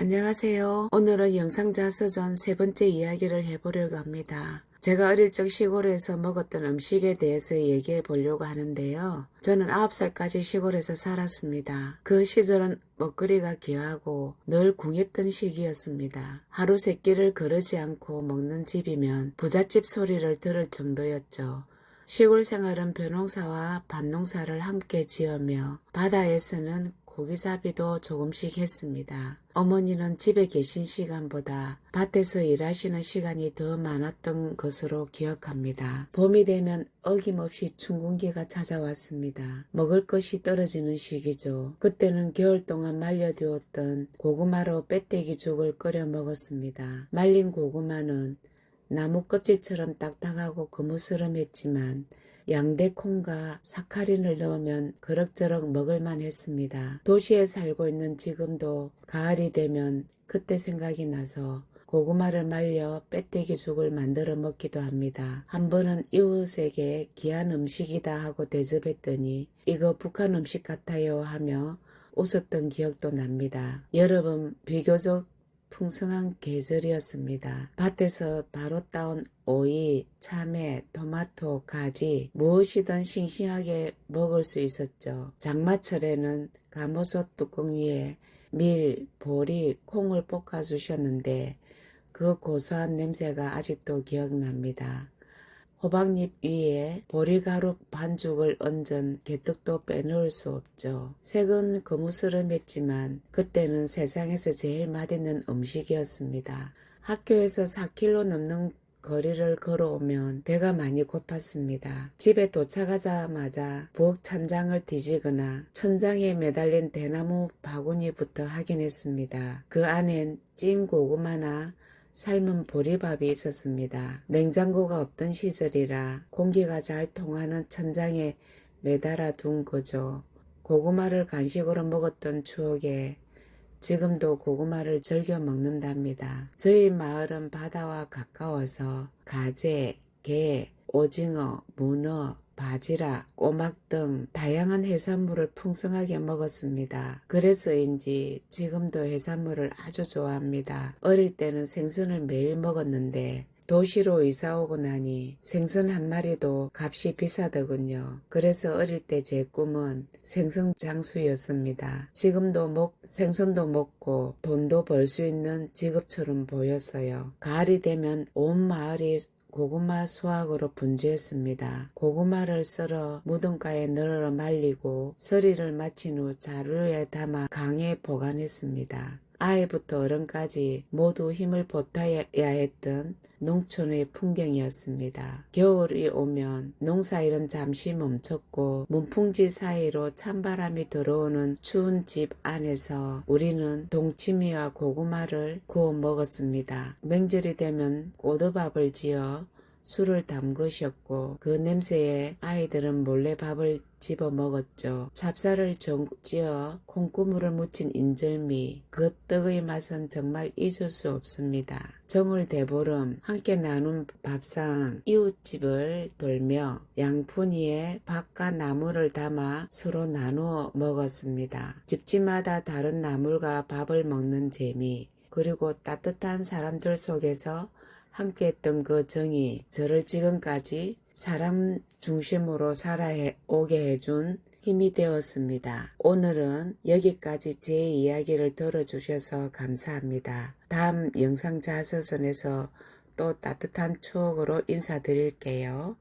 안녕하세요. 오늘은 영상자서전 세 번째 이야기를 해보려고 합니다. 제가 어릴 적 시골에서 먹었던 음식에 대해서 얘기해 보려고 하는데요. 저는 9살까지 시골에서 살았습니다. 그 시절은 먹거리가 귀하고 늘 궁했던 시기였습니다. 하루 세 끼를 거르지 않고 먹는 집이면 부잣집 소리를 들을 정도였죠. 시골 생활은 벼농사와 밭농사를 함께 지으며 바다에서는 고기잡이도 조금씩 했습니다. 어머니는 집에 계신 시간보다 밭에서 일하시는 시간이 더 많았던 것으로 기억합니다. 봄이 되면 어김없이 춘군기가 찾아왔습니다. 먹을 것이 떨어지는 시기죠. 그때는 겨울 동안 말려두었던 고구마로 빼떼기 죽을 끓여 먹었습니다. 말린 고구마는 나무 껍질처럼 딱딱하고 거무스름했지만 양대콩과 사카린을 넣으면 그럭저럭 먹을만 했습니다. 도시에 살고 있는 지금도 가을이 되면 그때 생각이 나서 고구마를 말려 빼떼기 죽을 만들어 먹기도 합니다. 한 번은 이웃에게 귀한 음식이다 하고 대접했더니 이거 북한 음식 같아요 하며 웃었던 기억도 납니다. 여러분 비교적 풍성한 계절이었습니다. 밭에서 바로 따온 오이, 참외, 토마토, 가지 무엇이든 싱싱하게 먹을 수 있었죠. 장마철에는 가모솥 뚜껑 위에 밀, 보리, 콩을 볶아 주셨는데 그 고소한 냄새가 아직도 기억납니다. 호박잎 위에 보리가루 반죽을 얹은 개떡도 빼놓을 수 없죠. 색은 거무스름했지만 그때는 세상에서 제일 맛있는 음식이었습니다. 학교에서 4km 넘는 거리를 걸어오면 배가 많이 고팠습니다. 집에 도착하자마자 부엌 찬장을 뒤지거나 천장에 매달린 대나무 바구니부터 확인했습니다. 그 안엔 찐 고구마나 삶은 보리밥이 있었습니다. 냉장고가 없던 시절이라 공기가 잘 통하는 천장에 매달아 둔 거죠. 고구마를 간식으로 먹었던 추억에 지금도 고구마를 즐겨 먹는답니다. 저희 마을은 바다와 가까워서 가재, 게, 오징어, 문어, 바지락, 꼬막 등 다양한 해산물을 풍성하게 먹었습니다. 그래서인지 지금도 해산물을 아주 좋아합니다. 어릴 때는 생선을 매일 먹었는데 도시로 이사 오고 나니 생선 한 마리도 값이 비싸더군요. 그래서 어릴 때 제 꿈은 생선 장수였습니다. 지금도 먹, 생선도 먹고 돈도 벌 수 있는 직업처럼 보였어요. 가을이 되면 온 마을이 고구마 수확으로 분주했습니다. 고구마를 썰어 무덤가에 널어 말리고 서리를 마친 후 자루에 담아 강에 보관했습니다. 아이부터 어른까지 모두 힘을 보태야 했던 농촌의 풍경이었습니다. 겨울이 오면 농사일은 잠시 멈췄고 문풍지 사이로 찬바람이 들어오는 추운 집 안에서 우리는 동치미와 고구마를 구워 먹었습니다. 명절이 되면 꼬드밥을 지어 술을 담그셨고 그 냄새에 아이들은 몰래 밥을 집어 먹었죠. 찹쌀을 젓지어 콩고물을 묻힌 인절미 그 떡의 맛은 정말 잊을 수 없습니다. 정월 대보름 함께 나눈 밥상 이웃집을 돌며 양푼이에 밥과 나물을 담아 서로 나누어 먹었습니다. 집집마다 다른 나물과 밥을 먹는 재미 그리고 따뜻한 사람들 속에서 함께했던 그 정이 저를 지금까지 사람 중심으로 살아오게 해준 힘이 되었습니다. 오늘은 여기까지 제 이야기를 들어주셔서 감사합니다. 다음 영상 자서전에서 또 따뜻한 추억으로 인사드릴게요.